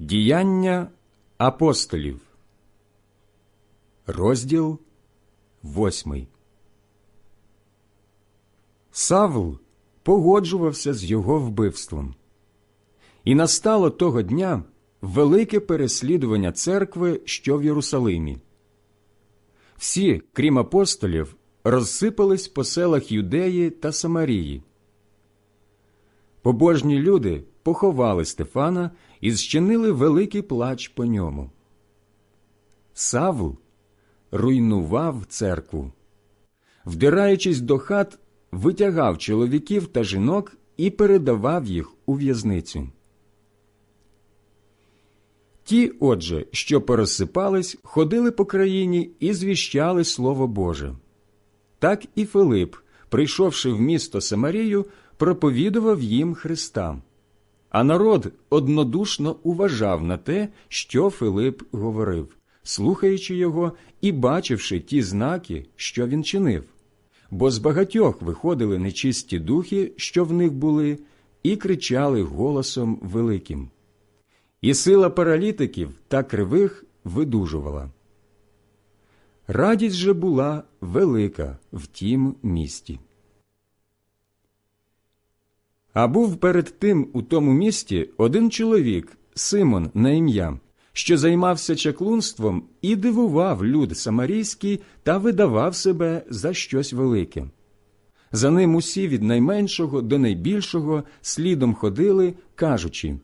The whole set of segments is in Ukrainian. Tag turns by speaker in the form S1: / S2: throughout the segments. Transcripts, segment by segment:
S1: Діяння апостолів, розділ восьмий. Савл погоджувався з його вбивством. І настало того дня велике переслідування церкви, що в Єрусалимі. Всі, крім апостолів, розсипались по селах Юдеї та Самарії. Побожні люди поховали Стефана і зчинили великий плач по ньому. Савл руйнував церкву. Вдираючись до хат, витягав чоловіків та жінок і передавав їх у в'язницю. Ті, отже, що порозсипались, ходили по країні і звіщали Слово Боже. Так і Филип, прийшовши в місто Самарію, проповідував їм Христа. А народ однодушно уважав на те, що Филип говорив, слухаючи його і бачивши ті знаки, що він чинив. Бо з багатьох виходили нечисті духи, що в них були, і кричали голосом великим. І сила паралітиків та кривих видужувала. Радість же була велика в тім місті. А був перед тим у тому місті один чоловік, Симон на ім'я, що займався чаклунством і дивував люд самарійський та видавав себе за щось велике. За ним усі від найменшого до найбільшого слідом ходили, кажучи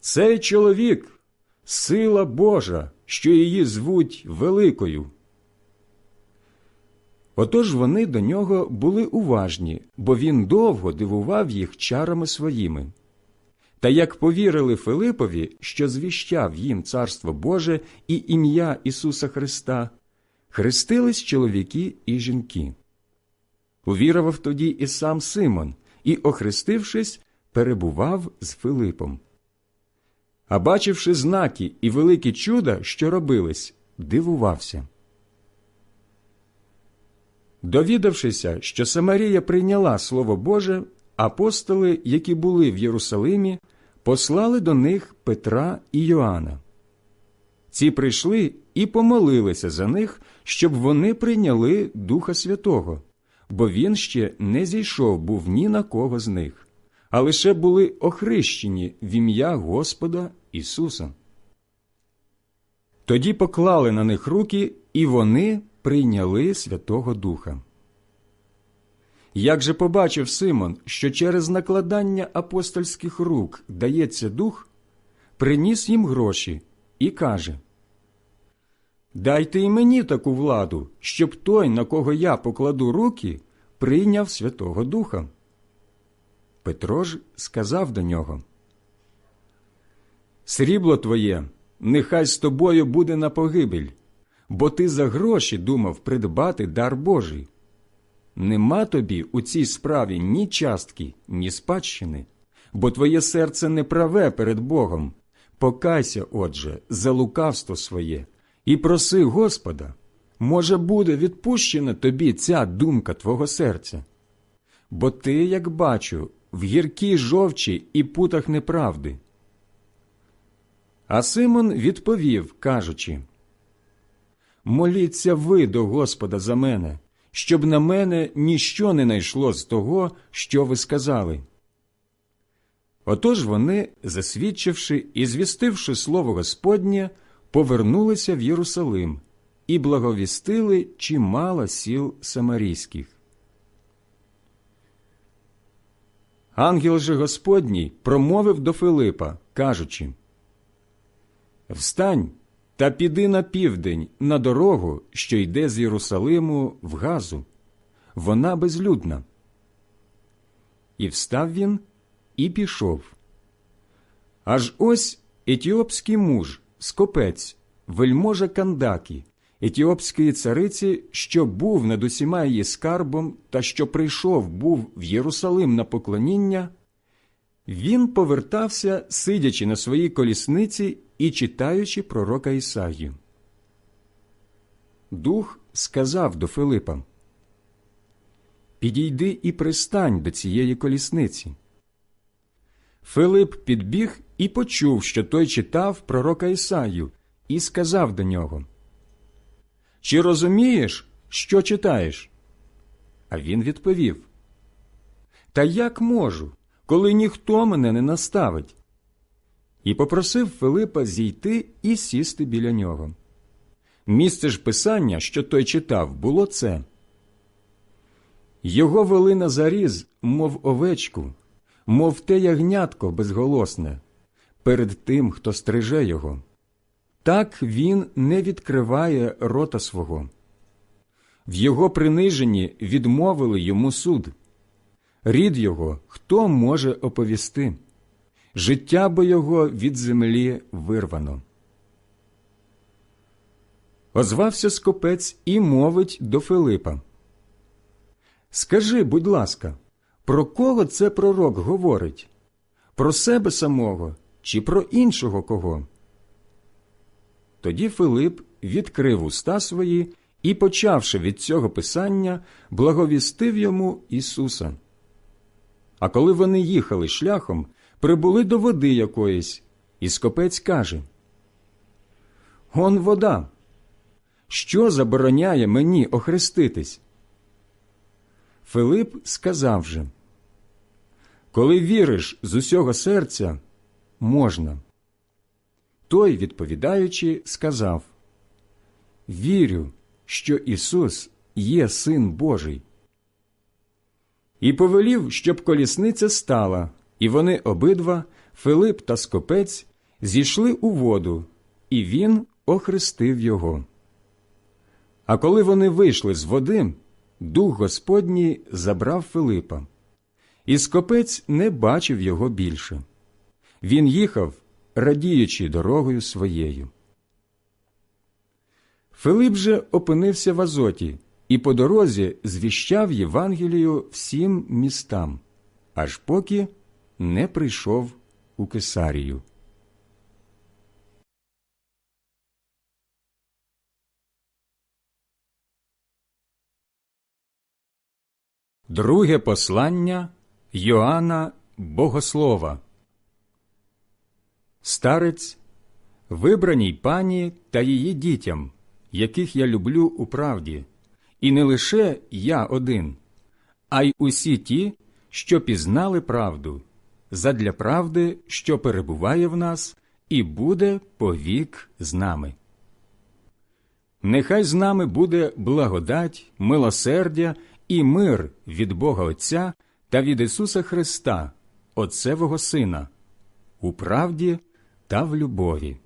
S1: Цей чоловік сила Божа, що її звуть Великою. Отож вони до нього були уважні, бо він довго дивував їх чарами своїми. Та як повірили Филипові, що звіщав їм Царство Боже і ім'я Ісуса Христа, хрестились чоловіки і жінки. Увірував тоді і сам Симон, і, охрестившись, перебував з Филипом. А бачивши знаки і великі чуда, що робились, дивувався. Довідавшися, що Самарія прийняла Слово Боже, апостоли, які були в Єрусалимі, послали до них Петра і Йоанна. Ці прийшли і помолилися за них, щоб вони прийняли Духа Святого, бо він ще не зійшов був ні на кого з них, а лише були охрещені в ім'я Господа Ісуса. Тоді поклали на них руки, і вони прийняли Святого Духа. Як же побачив Симон, що через накладання апостольських рук дається дух, приніс їм гроші і каже Дайте і мені таку владу, щоб той, на кого я покладу руки, прийняв Святого Духа. Петро ж сказав до нього Срібло твоє, нехай з тобою буде на погибель, бо ти за гроші думав придбати дар Божий. Нема тобі у цій справі ні частки, ні спадщини, бо твоє серце не праве перед Богом. Покайся, отже, за лукавство своє, і проси Господа, може, буде відпущена тобі ця думка твого серця. Бо ти, як бачу, в гіркій жовчі і путах неправди. А Симон відповів, кажучи Моліться ви до Господа за мене, щоб на мене ніщо не найшло з того, що ви сказали. Отож вони, засвідчивши і звістивши слово Господнє, повернулися в Єрусалим і благовістили чимало сіл самарійських. Ангел же Господній промовив до Филипа, кажучи Встань та піди на південь на дорогу, що йде з Єрусалиму в Газу. Вона безлюдна. І встав він і пішов. Аж ось етіопський муж, скопець, вельможа Кандакі, етіопської цариці, що був над усіма її скарбом та що прийшов був в Єрусалим на поклоніння, він повертався, сидячи на своїй колісниці і читаючи пророка Ісаю. Дух сказав до Филипа Підійди і пристань до цієї колісниці. Филип підбіг і почув, що той читав пророка Ісаю, і сказав до нього Чи розумієш, що читаєш? А він відповів Та як можу, коли ніхто мене не наставить? І попросив Филипа зійти і сісти біля нього. Місце ж писання, що той читав, було це. Його вели на заріз, мов овечку, мов те ягнятко безголосне, перед тим, хто стриже його. Так він не відкриває рота свого. В його приниженні відмовили йому суд. Рід його хто може оповісти? Життя бо його від землі вирвано. Озвався скопець і мовить до Филипа. Скажи, будь ласка, про кого це пророк говорить? Про себе самого чи про іншого кого? Тоді Филип відкрив уста свої і, почавши від цього писання, благовістив йому Ісуса. А коли вони їхали шляхом, прибули до води якоїсь, і скопець каже Он вода. Що забороняє мені охреститись? Филип сказав же Коли віриш з усього серця, можна. Той, відповідаючи, сказав Вірю, що Ісус є Син Божий. І повелів, щоб колісниця стала, і вони обидва, Филип та скопець, зійшли у воду, і він охрестив його. А коли вони вийшли з води, дух Господній забрав Филипа, і скопець не бачив його більше. Він їхав, радіючи дорогою своєю. Филип же опинився в Азоті і по дорозі звіщав Євангелію всім містам, аж поки не прийшов у Кесарію. Друге послання Йоанна Богослова Старець, вибраній пані та її дітям, яких я люблю у правді, і не лише я один, а й усі ті, що пізнали правду, задля правди, що перебуває в нас, і буде повік з нами. Нехай з нами буде благодать, милосердя і мир від Бога Отця та від Ісуса Христа, Отцевого Сина, у правді та в любові.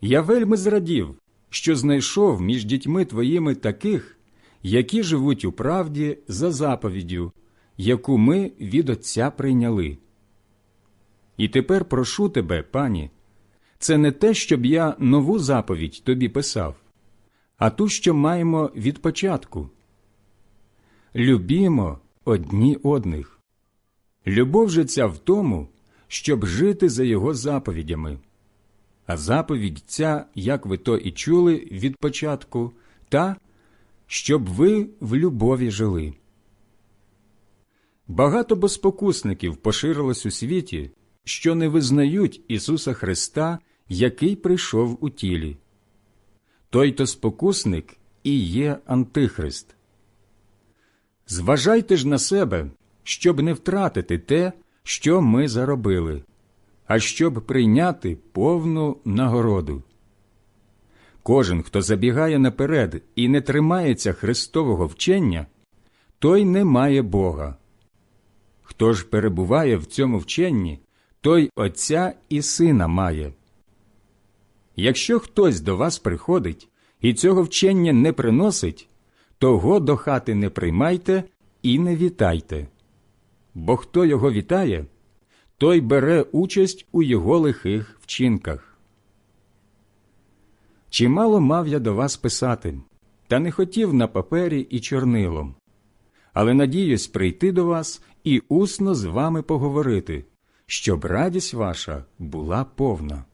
S1: Я вельми зрадів, що знайшов між дітьми твоїми таких, які живуть у правді за заповіддю, яку ми від Отця прийняли. І тепер прошу тебе, пані, це не те, щоб я нову заповідь тобі писав, а ту, що маємо від початку. Любімо одні одних. Любов же ця в тому, щоб жити за його заповідями. А заповідь ця, як ви то і чули від початку, та, щоб ви в любові жили. Багато безпокусників поширилось у світі, що не визнають Ісуса Христа, який прийшов у тілі. Той то спокусник і є Антихрист. Зважайте ж на себе, щоб не втратити те, що ми заробили, а щоб прийняти повну нагороду. Кожен, хто забігає наперед і не тримається Христового вчення, той не має Бога. Хто ж перебуває в цьому вченні, той Отця і Сина має. Якщо хтось до вас приходить і цього вчення не приносить, того до хати не приймайте і не вітайте. Бо хто його вітає, той бере участь у його лихих вчинках. Чимало мав я до вас писати, та не хотів на папері і чорнилом, але надіюсь прийти до вас і усно з вами поговорити, щоб радість ваша була повна.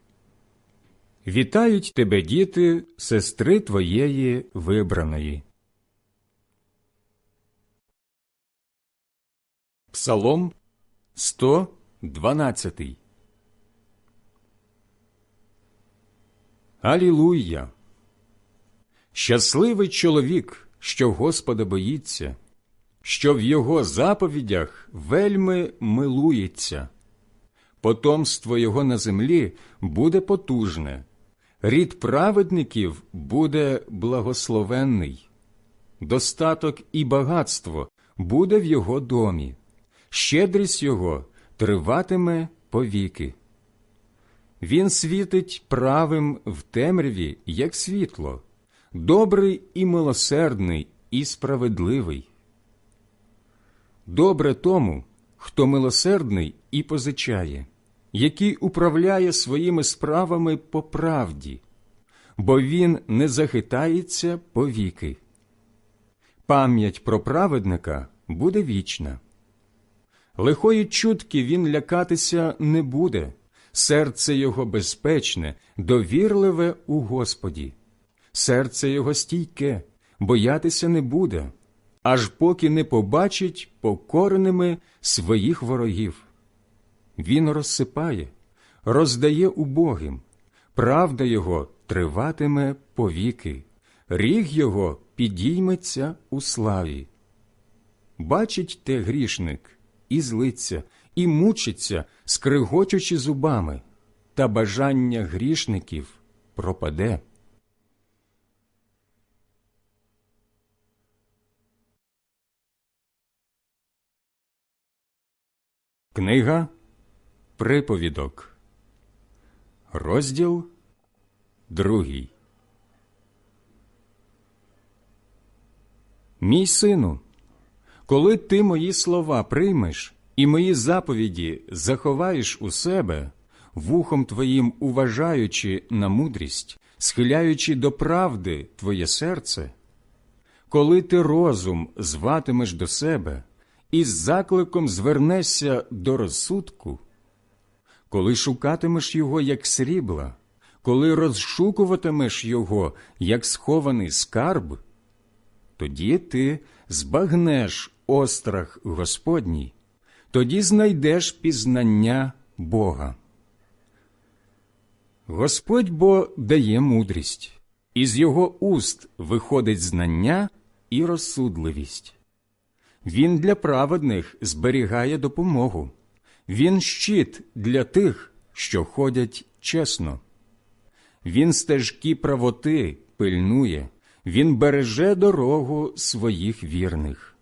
S1: Вітають тебе, діти, сестри твоєї вибраної. Псалом 100 12. Алілуя! Щасливий чоловік, що Господа боїться, що в його заповідях вельми милується. Потомство його на землі буде потужне, рід праведників буде благословенний, достаток і багатство буде в його домі, щедрість його триватиме повіки. Він світить правим в темряві, як світло, добрий і милосердний, і справедливий. Добре тому, хто милосердний і позичає, який управляє своїми справами по правді, бо він не захитається повіки. Пам'ять про праведника буде вічна. Лихої чутки він лякатися не буде, серце його безпечне, довірливе у Господі, серце його стійке, боятися не буде, аж поки не побачить покореними своїх ворогів. Він розсипає, роздає убогим, правда його триватиме повіки, ріг його підійметься у славі. Бачить те грішник і злиться, і мучиться, скригочучи зубами, та бажання грішників пропаде. Книга Приповідок, розділ другий. Мій сину, коли ти мої слова приймеш і мої заповіді заховаєш у себе, вухом твоїм уважаючи на мудрість, схиляючи до правди твоє серце, коли ти розум зватимеш до себе і з закликом звернешся до розсудку, коли шукатимеш його як срібла, коли розшукуватимеш його як схований скарб, тоді ти збагнеш острах Господній, тоді знайдеш пізнання Бога. Господь бо дає мудрість, із його уст виходить знання і розсудливість. Він для праведних зберігає допомогу, він щит для тих, що ходять чесно. Він стежки правоти пильнує, він береже дорогу своїх вірних.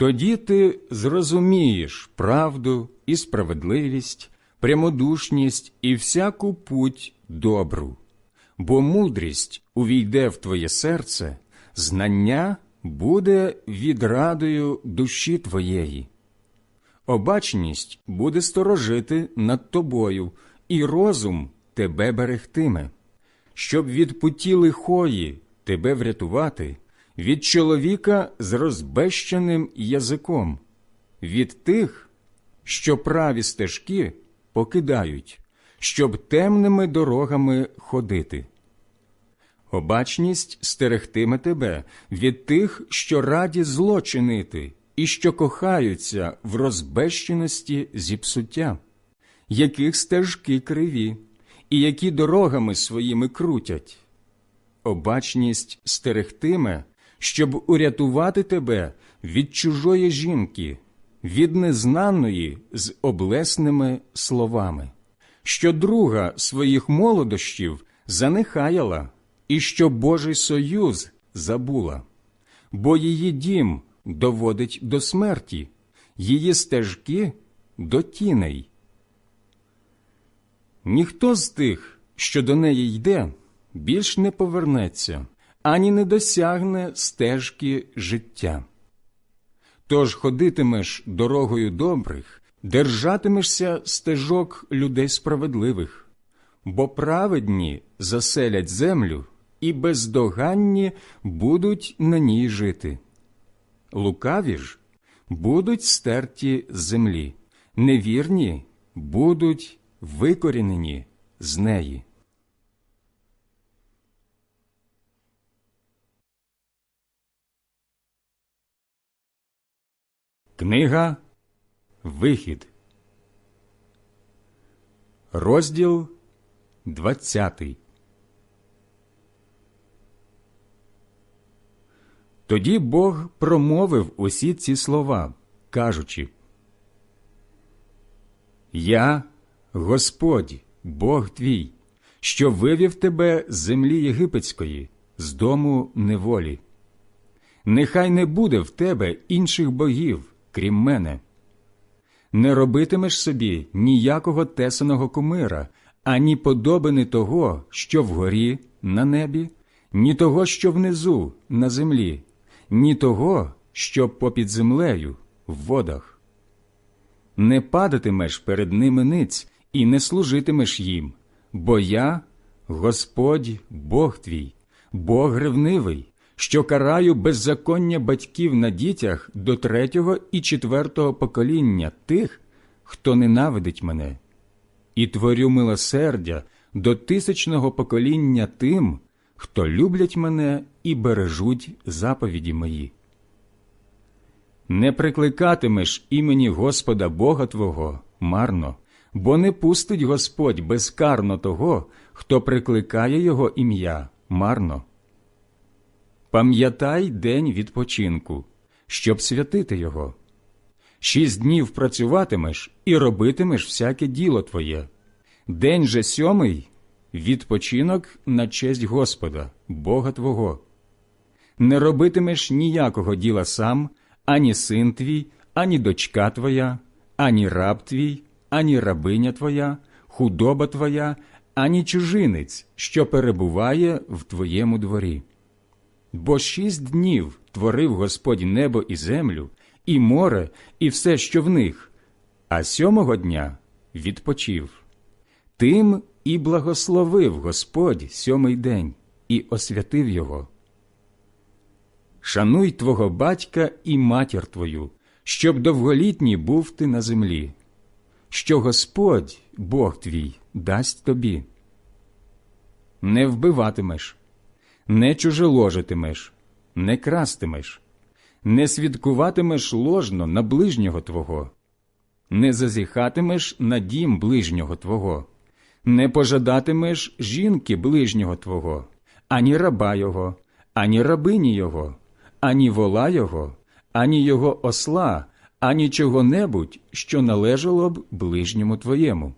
S1: Тоді ти зрозумієш правду і справедливість, прямодушність і всяку путь добру, бо мудрість увійде в твоє серце, знання буде відрадою душі твоєї. Обачність буде сторожити над тобою, і розум тебе берегтиме, щоб від путі лихої тебе врятувати, від чоловіка з розбещеним язиком, від тих, що праві стежки покидають, щоб темними дорогами ходити. Обачність стерегтиме тебе від тих, що раді зло чинити, і що кохаються в розбещеності зіпсуття, яких стежки криві, і які дорогами своїми крутять. Обачність стерегтиме, щоб урятувати тебе від чужої жінки, від незнаної з облесними словами, що друга своїх молодощів занехаяла і що Божий союз забула, бо її дім доводить до смерті, її стежки до тіней. Ніхто з тих, що до неї йде, більш не повернеться, ані не досягне стежки життя. Тож ходитимеш дорогою добрих, держатимешся стежок людей справедливих, бо праведні заселять землю і бездоганні будуть на ній жити. Лукаві ж будуть стерті з землі, невірні будуть викорінені з неї. Книга Вихід, розділ 20. Тоді Бог промовив усі ці слова, кажучи Я, Господь, Бог твій, що вивів тебе з землі єгипетської, з дому неволі. Нехай не буде в тебе інших богів, крім мене. Не робитимеш собі ніякого тесаного кумира, ані подобини того, що вгорі на небі, ні того, що внизу на землі, ні того, що попід землею в водах. Не падатимеш перед ними ниць і не служитимеш їм, бо я, Господь, Бог твій, Бог ревнивий, що караю беззаконня батьків на дітях до третього і четвертого покоління тих, хто ненавидить мене, і творю милосердя до тисячного покоління тим, хто люблять мене і бережуть заповіді мої. Не прикликатимеш імені Господа Бога Твого марно, бо не пустить Господь безкарно того, хто прикликає Його ім'я марно. Пам'ятай день відпочинку, щоб святити його. Шість днів працюватимеш і робитимеш всяке діло твоє. День же сьомий відпочинок на честь Господа, Бога Твого. Не робитимеш ніякого діла сам, ані син твій, ані дочка твоя, ані раб твій, ані рабиня твоя, худоба твоя, ані чужинець, що перебуває в твоєму дворі. Бо шість днів творив Господь небо і землю, і море, і все, що в них, а сьомого дня відпочив. Тим і благословив Господь сьомий день і освятив його. Шануй твого батька і матір твою, щоб довголітній був ти на землі, що Господь, Бог твій, дасть тобі. Не вбиватимеш, не чужеложитимеш, не крастимеш, не свідкуватимеш ложно на ближнього твого, не зазіхатимеш на дім ближнього твого, не пожадатимеш жінки ближнього твого, ані раба його, ані рабині його, ані вола його, ані його осла, ані чого-небудь, що належало б ближньому твоєму.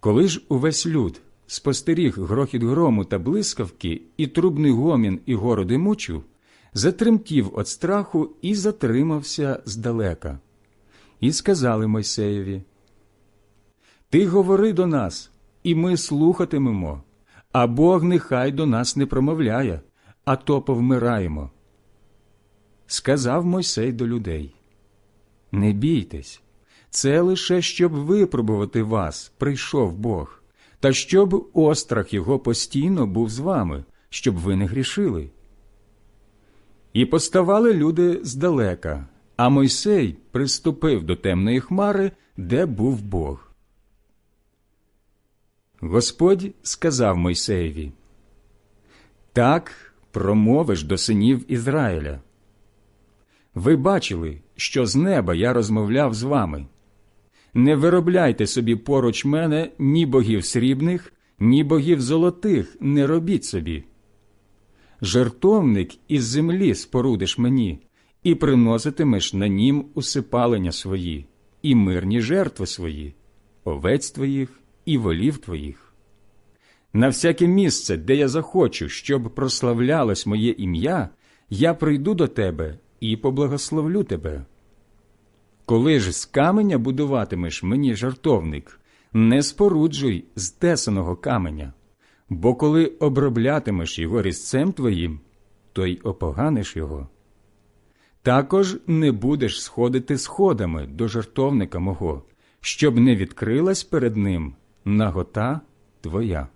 S1: Коли ж увесь люд спостеріг грохіт грому та блискавки і трубний гомін і городи мучу, затремтів від страху і затримався здалека. І сказали Мойсеєві Ти говори до нас, і ми слухатимемо, а Бог нехай до нас не промовляє, а то повмираємо. Сказав Мойсей до людей Не бійтесь, це лише щоб випробувати вас, прийшов Бог, та щоб острах його постійно був з вами, щоб ви не грішили. І поставали люди здалека, а Мойсей приступив до темної хмари, де був Бог. Господь сказав Мойсеєві Так промовиш до синів Ізраїля. Ви бачили, що з неба я розмовляв з вами. Не виробляйте собі поруч мене ні богів срібних, ні богів золотих не робіть собі. Жертовник із землі спорудиш мені, і приноситимеш на нім усипалення свої, і мирні жертви свої, овець твоїх і волів твоїх. На всяке місце, де я захочу, щоб прославлялось моє ім'я, я прийду до тебе і поблагословлю тебе. Коли ж з каменя будуватимеш мені жартовник, не споруджуй з тесаного каменя, бо коли оброблятимеш його різцем твоїм, то й опоганиш його. Також не будеш сходити сходами до жартовника мого, щоб не відкрилась перед ним нагота твоя.